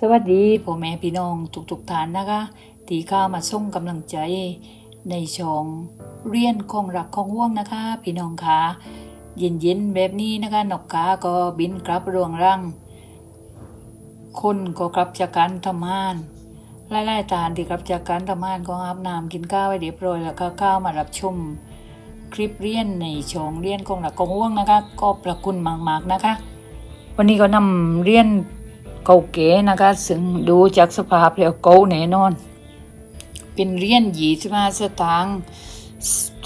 สวัสดีพ่อแม่พี่น้องทุกๆท่านนะคะ ที่เข้ามาส่งกำลังใจในช่องเรียนของรักของห่วงนะคะ พี่น้องคะเย็นๆแบบนี้นะคะนกกาก็บินกลับรวงรังคนก็กลับจากการทำงานไล่ๆตานที่กลับจากการทำงานก็อาบน้ำกินข้าวไว้เรียบร้อยแล้วก็ข้าวมารับชมคลิปเรียนในช่องเรียนของรักของห่วงนะคะ ก็ประคุณมากๆนะคะ วันนี้ก็นำเรียน เก่าเก๋นะคะ ซึ่งดูจากสภาพแล้วเก่าแน่นอน เป็นเรียญหยีสิบห้าสตางค์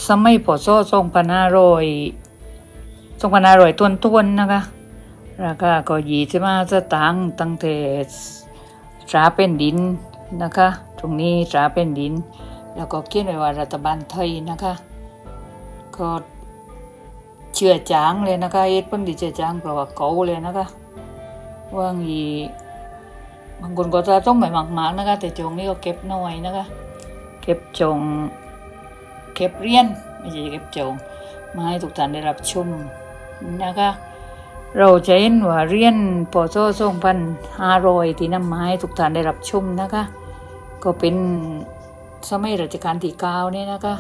สมัยพศสองพันห้าร้อยสองพันห้าร้อยต้นต้นๆนะคะ ราคาก็หยีสิบห้าสตางค์ตั้งแต่ตราเป็นดินนะคะ ตรงนี้ตราเป็นดิน แล้วก็เขียนไว้ว่ารัฐบาลไทยนะคะก็เชื่อจางเลยนะคะเอ็ดเพิ่นที่เชื่อจางเพราะว่าเก่าเลยนะคะ ว่างอีบางคนก็จะต้องไม่มากๆนะคะ แต่จงนี้ก็เก็บน่อยนะคะ เก็บจง เก็บเรียนไม่ใช่เก็บจงมาให้ทุกท่านได้รับชมนะคะ เราจะเห็นว่าเรียนปศสองพันห้ารอยที่นำมาให้ทุกท่านได้รับชมนะคะ ก็เป็นสมัยรัชกาลที่เก้านี่นะคะ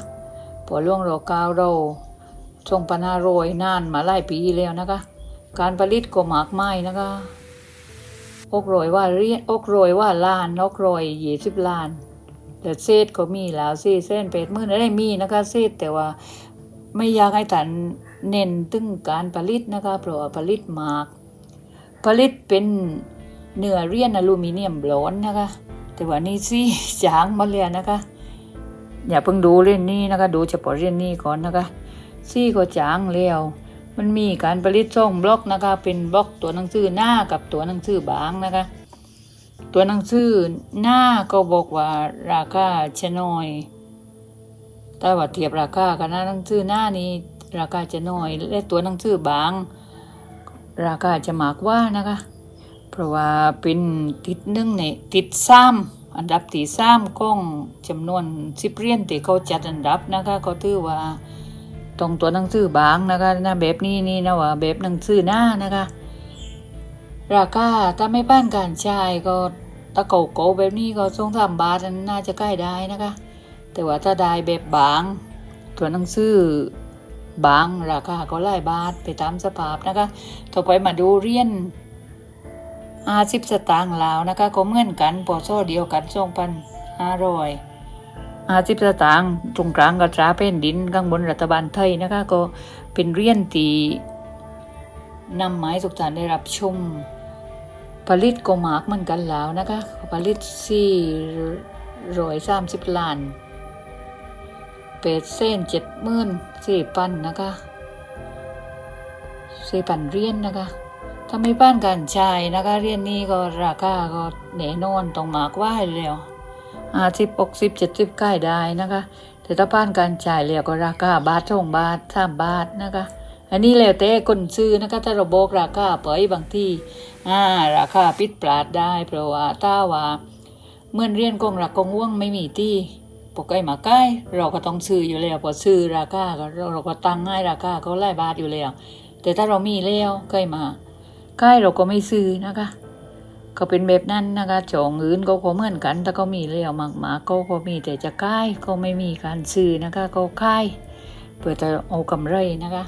พอล่วงรอเก้าเราสองพันห้ารอยนานมาหลายปีแล้วนะคะ การผลิตก็มากมายนะคะ อกรอยว่าเรียนอกรอยว่าล้านอกรอยยี่สิบล้านแต่เศษก็มีแล้วเศษเส้นเป็ดมือได้มีนะคะเศษแต่ว่าไม่อยากให้ตันเน้นตึงการผลิตนะคะเพราะว่าผลิตมากผลิตเป็นเนื้อเรียนอลูมิเนียมร้อนนะคะ แต่ว่านี่สิจางมาเลยนะคะ อย่าเพิ่งดูเรื่องนี้นะคะ ดูเฉพาะเรื่องนี้ก่อนนะคะซี่ก็จางแล้ว มันมีการผลิตช่องบล็อกนะคะ เป็นบล็อกตัวหนังสือหน้ากับตัวหนังสือบางนะคะ ตัวหนังสือหน้าก็บอกว่าราคาชะน้อย แต่ว่าเทียบราคากับหน้าหนังสือหน้านี้ราคาจะน้อย และตัวหนังสือบาง ราคาจะมากว่านะคะ เพราะว่าเป็นติดหนึ่งในติดซ้ำอันดับที่ซ้ำก้องจำนวนสิบเรียญที่เขาจัดอันดับนะคะเขาถือว่า ตรงตัวหนังสือบางนะคะนะแบบนี้นี่นะว่าแบบหนังสือหน้านะคะ ราคาถ้าไม่บ้านการใช้ก็ตะเก่าโกแบบนี้ก็ทรงสามบาทน่าจะใกล้ได้นะคะ แต่ว่าถ้าได้แบบบาง ตัวหนังสือบางราคาก็หลายบาทไปตามสภาพนะคะ ต่อไปมาดูเรียญห้าสิบสตางค์ลาวนะคะ ก็เหมือนกันปอโซเดียวกันสองพันห้าร้อย อาสิบสตางค์ตรงกลางก็ตราเป็นดินข้างบนรัฐบาลไทยนะคะ ก็เป็นเรียญตีนำไม้สุกท่านได้รับชมผลิตก็มากเหมือนกันแล้วนะคะผลิตสี่ร้อยสามสิบล้านเป็ดเส้นเจ็ดหมื่นสี่พันนะคะสี่พันเรียญนะคะถ้าไม่บ้านการใช้นะคะเรียญนี้ก็ราคาก็แน่นอนต้องมากว่าแล้ว ห้าสิบหกสิบเจ็ดสิบใกล้ได้นะคะ แต่ถ้าผ่านการจ่ายแล้วก็ราคาบาทสองบาทสามบาทนะคะ อันนี้แล้วแต่คนซื้อนะคะ ถ้าเราบอกราคาไปบางที่อ่าราคาปิดปราดได้เพราะว่าถ้าว่าเมื่อเรียนกองรักกองว่วงไม่มีที่ปกไก่มาใกล้เราก็ต้องซื้ออยู่แล้วพอซื้อราคาก็เราก็ตั้งให้ราคาเขาไล่บาทอยู่แล้วแต่ถ้าเรามีแล้วใกล้มาใกล้เราก็ไม่ซื้อนะคะ ก็เป็นแบบนั้นนะคะจองอื่นก็ก็เหมือนกัน ถ้าก็มีเลี้ยวมากมาก็ก็มีแต่จะค่ายก็ไม่มีการซื้อนะคะก็ค่ายเพื่อจะเอากำไรนะคะ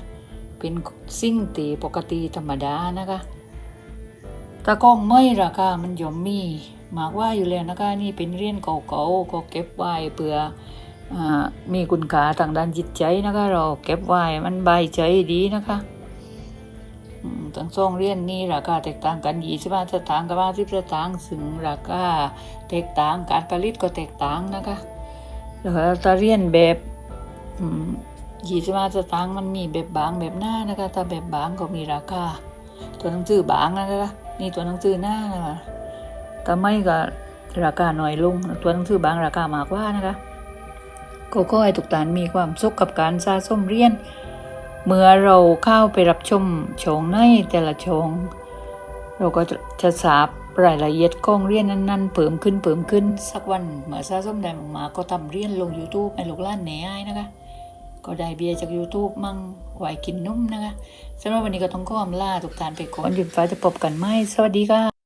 เป็นสิ่งตีปกติธรรมดานะคะถ้ากล้องไม่ราคามันย่อมมีมากว่าอยู่แล้วนะคะนี่เป็นเรียญเก่าๆก็เก็บไว้เพื่ออมีคุณค่าทางด้านจิตใจนะคะ เราเก็บไว้มันใบใจดีนะคะ ทั้งสองเรียญนี้ราคาแตกต่างกันยี่สิบห้าสตางค์กับห้าสิบสตางค์ซึ่งราคาแตกต่างการผลิตก็แตกต่างนะคะแล้วก็ถ้าเรียญแบบยี่สิบห้าสตางค์มันมีแบบบางแบบหน้านะคะถ้าแบบบางก็มีราคาตัวหนังสือบางนะคะนี่ตัวหนังสือหน้านะคะถ้าไม่ก็ราคาหน้อยลงตัวหนังสือบางราคามากกว่านะคะก็ขอให้ทุกท่านมีความสุขกับการสะสมเรียญ เมื่อเราเข้าไปรับชมโฉงในแต่ละโฉงเราก็จะทราบรายละเอียดของเรียนนั้นๆเพิ่มขึ้นเพิ่มขึ้นสักวันเมื่อซาส้มได้มาก็ทำเรียนลง YouTube ให้ลูกล้านแหน่ให้นะคะ ก็ได้เบียร์จาก YouTube มั่งไหวกินนุ่มนะคะสำหรับวันนี้ก็ต้องขออำลาทุกท่านไปก่อนหยุดฟ้าจะพบกันไหมสวัสดีค่ะ